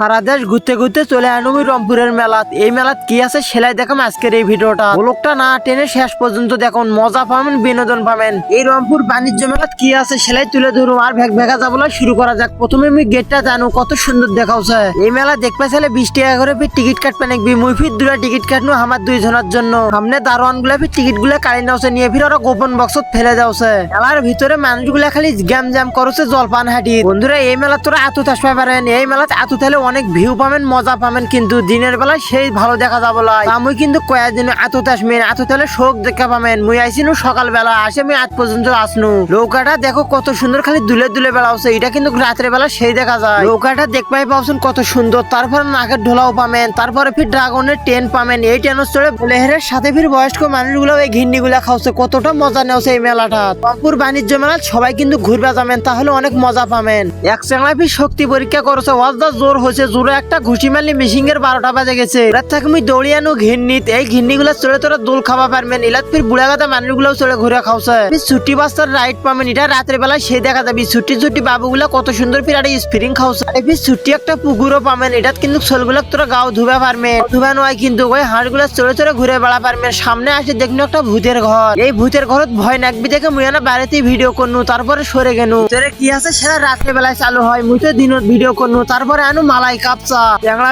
সারা দেশ ঘুরতে ঘুরতে চলে আনুমি রংপুরের মেলাত। এই মেলাত কি আছে সেলাই দেখাম আজকের এই ভিডিওটা। ব্লগটা না টেনে শেষ পর্যন্ত দেখুন, মজা পাবেন, বিনোদন পাবেন। এই রংপুর বাণিজ্য মেলাত কি আছে সেলাই তুলে ধরুন আর ভেগ ভেগা যাবলা শুরু করা যাক। প্রথমে আমি গেটটা জানো, কত সুন্দর দেখাচ্ছে। এই মেলা দেখবে চাইলে বিশ টাকা করে ফির টিকিট কাটবে নাকবি মুই ফির দুটা টিকিট কাটনো আমার দুইজনের জন্য। সামনে দারোয়ানগুলা ফির টিকিটগুলা কাড়ি নাওছে, নিয়ে ফির ওরা গোপন বক্সত ফেলে যাওছে। মেলার ভিতরে মানুষগুলা খালি গ্যাম জ্যাম করছে জলপান হাঁটি বন্ধুরা, এই মেলা তোরা আতুত আসবে পারেন এই মেলাতে আতুত হলে অনেক ভিউ পাবেন, মজা পাবেন, কিন্তু দিনের বেলায় সেই ভালো দেখা যাব আমি কিন্তু কয়েকদিন আতুত আসবেন আতুত হলে শোক দেখা পাবেন। মুই আইসিনু সকাল বেলা আসে আমি আজ পর্যন্ত আসনু। নৌকাটা দেখো কত সুন্দর, খালি দুলে দুলে বেড়াচ্ছে এটা কিন্তু রাত্রে বেলা সেই দেখা যায়। নৌকাটা দেখবাই পাচ্ছেন কত সুন্দর। তারপরে নাকের ঢোলাও পাবেন। তারপরে ফির ড্রাগনের ট্রেন পাবেন। এই ট্রেনের চড়ে লেহেরের সাথে ফির বয়স্ক মানুষগুলো এই ঘিন্নি গুলা খাওছে। কতটা মজা নেওছে এই মেলাটা। রংপুর বাণিজ্য মেলা সবাই কিন্তু ঘুরবে যাবেন, তাহলে অনেক মজা পাবেন। এক চেংলা ফির শক্তি পরীক্ষা করেছে। ওয়াজদা জোর হয়েছে জোরে একটা ঘুষি মারলি এর বারোটা বাজে গেছে। রাত থেকে আমি দৌড়িয়ানো ঘিন্নিত। এই ঘিন্নি গুলা চড়ে তোরা দোল খাওয়া পারবেন। ইলাত বুড়া গাদা মানুষগুলো চড়ে ঘুরে খাওছে ছুটি বাস্তার রাইড পাবেন এটা রাতের বেলায় সেই দেখা যাবে। ছুটি ছুটি বাবুগুলা কত সুন্দর ফির একটা স্প্রিং খাওছে আর ফির ছুটি একটা পুকুরও পাবেন এটাত কিন্তু ছোলগুলা তোরা গাও ধুবে পারবেন। ধুবে নয় কিন্তু ওই হাঁসগুলা চড়ে চড়ে ঘুরে বেড়া পারবেন। সামনে আসে দেখুন একটা ভূতের ঘর। এই ভূতের ঘরত ভয় নাকবি দেখে মুই না বাড়িতে ভিডিও করনু, তারপরে সরে গেনু। তোরে কি আছে, সেটা রাত্রে বেলায় চালু হয়। মুই তো দিনত ভিডিও করনু, তারপরে আনু মালাই কাপ চা।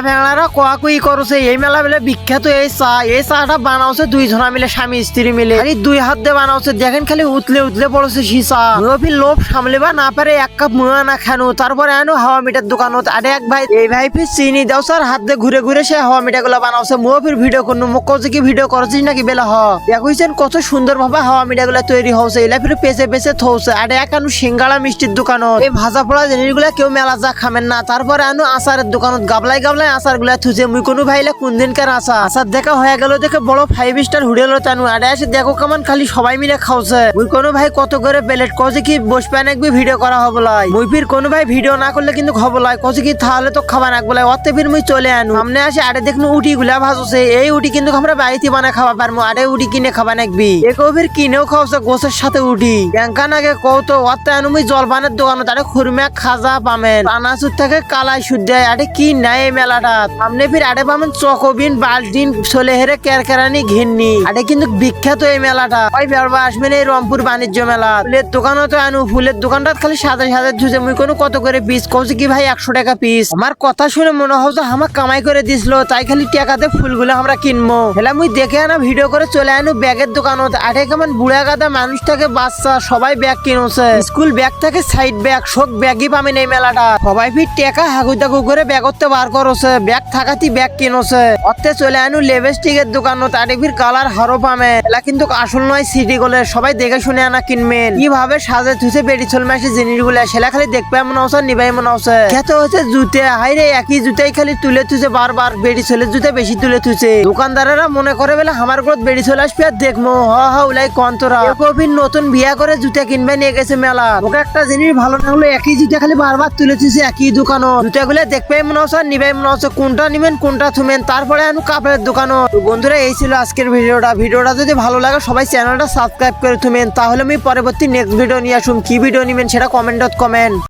ফ্যাংলারা কোয়া কুই করছে এই মেলা মিলে বিখ্যাত এই চা। এই চাটা বানাওছে দুই জনা মিলে, স্বামী স্ত্রী মিলে। খালি দুই হাত দিয়ে বানাওছে। দেখেন খালি উতলে উতলে পড়ছে সীসা মুই লোভ সামলেবা না পারে এক কাপ মুয়া না খানু তারপরে আনু হাওয়া মিটার দোকানত। আরে এক ভাই, এই ভাই ফির চিনি দাও স্যার হাত দিয়ে ঘুরে ঘুরে সে হাওয়া মিটা গুলো বানাওছে ফির ভিডিও করনু মুখ কছে কি ভিডিও করছিস নাকি বেলা হ। দেখুইছেন কত সুন্দর ভাবে হাওয়া মিটা গুলা তৈরি হচ্ছে এলা ফির পেছে পেছে থৌছে আরে এক আনু সিঙ্গাড়া মিষ্টির দোকানত। এই ভাজা পোড়া জিনিসগুলা কেউ মেলা যা খাবেন না। তারপরে আনু আচারের দোকানত গাবলাই গাবলাই আচারগুলা থুছে মুই কোনো ভাইলে কোন দিনকার আচার? আচার দেখা হয়ে গেল দেখে বড় ফাইভ স্টার হুডেল তানু আরে এসে দেখো কেমন খালি সবাই মিলে খাওছে। মুই কোনো ভাই কত করে প্লেট? কছে কি বসবে নাকবি ভিডিও করা হব লাই। মুই ফির কোনো ভাই ভিডিও না করলে কিন্তু খবর লাই। কছে কি তাহলে তো খাবার নাকবো লাই। অতে ফির মুই চলে আনু। সামনে আসে আরে দেখনু উটি গুলা ভাজছে। এই উটি কিন্তু আমরা বাড়িতে বানা খাওয়া পারব আরে উটি কিনে খাবা নাকবি একো ফির কিনেও খাওছে গোছের সাথে উঠি ব্যাংকা নাগে কৌ তো অতে আনু মুই জলপানের দোকানত। আরে খুরমা খাজা পামেন। পানাচুর থেকে কালাই শুদ্ধ আরে কি নাই মেলাটা? সামনে ফির আরে পাবেন চকবিন বালটিন চলে হেরে কেরকেরানি, ঘিন্নি। আরে কিন্তু বিখ্যাত এই মেলাটা। ওই বেড়বা আসবেন এই রংপুর বাণিজ্য মেলা। ফুলের দোকানও তো আনু, ফুলের দোকানটা খালি সাদা সাদা ধুছে মুই কোনো কত করে পিস কৌছে কি ভাই, একশো টাকা পিস আমার কথা শুনে মনে হচ্ছে আমার কামাই করে দিছিল, তাই খালি টাকাতে ফুলগুলো আমরা কিনবো। হেলা মুই দেখে আনা, ভিডিও করে চলে আনু ব্যাগের দোকানত। আরে কেমন বুড়া গাদা মানুষ থাকে, বাচ্চা, সবাই ব্যাগ কিনছে। স্কুল ব্যাগ থাকে, সাইড ব্যাগ সব ব্যাগই পাবেন এই মেলাটা। সবাই ফির টেকা হাগু তাগু করে ব্যাগতে বার করছে, ব্যাগ থাকাতি ব্যাগ কিনছে। অর্থে চলে আনু লেভেস্টিকের দোকানত আরে ফির কালার হারো পামে। এলা কিন্তু আসল নয় সিটি গলে, সবাই দেখে শুনে আনা কিনবেন। কীভাবে সাজে থুছে বেড়ি চল মাসে জিনিসগুলা, সেলা খালি দেখবে মনে হচ্ছে নিবাই মনে হচ্ছে খেতে হচ্ছে জুতে হাইরে একই জুতাই খালি তুলে থুছে বারবার বেড়ি চলে জুতে বেশি তুলে থুছে দোকানদারেরা মনে করে বলে, আমার ঘর বেড়ি চলে আসবে আর দেখব হ হ, উলাই কন্তরা কবির নতুন বিয়া করে জুতা কিনবে নিয়ে গেছে মেলা। ওকে একটা জিনিস ভালো না হলো, একই জুতা খালি বারবার তুলে থুছে একই দোকানত জুতা গুলো দেখবে মনে হচ্ছে নিবে মনে হচ্ছে কোনটা নিবেন, কোনটা থুমেন। তারপরে আনু কাপড়ের দোকানও। বন্ধুরা, এই ছিল আজকের ভিডিওটা। ভিডিওটা যদি ভালো লাগে, সবাই চ্যানেলটা সাবস্ক্রাইব করে থুমেন। তাহলে আমি পরবর্তী নেক্সট ভিডিও নিয়ে আসুন কী ভিডিও নেবেন সেটা কমেন্টত কমেন্ট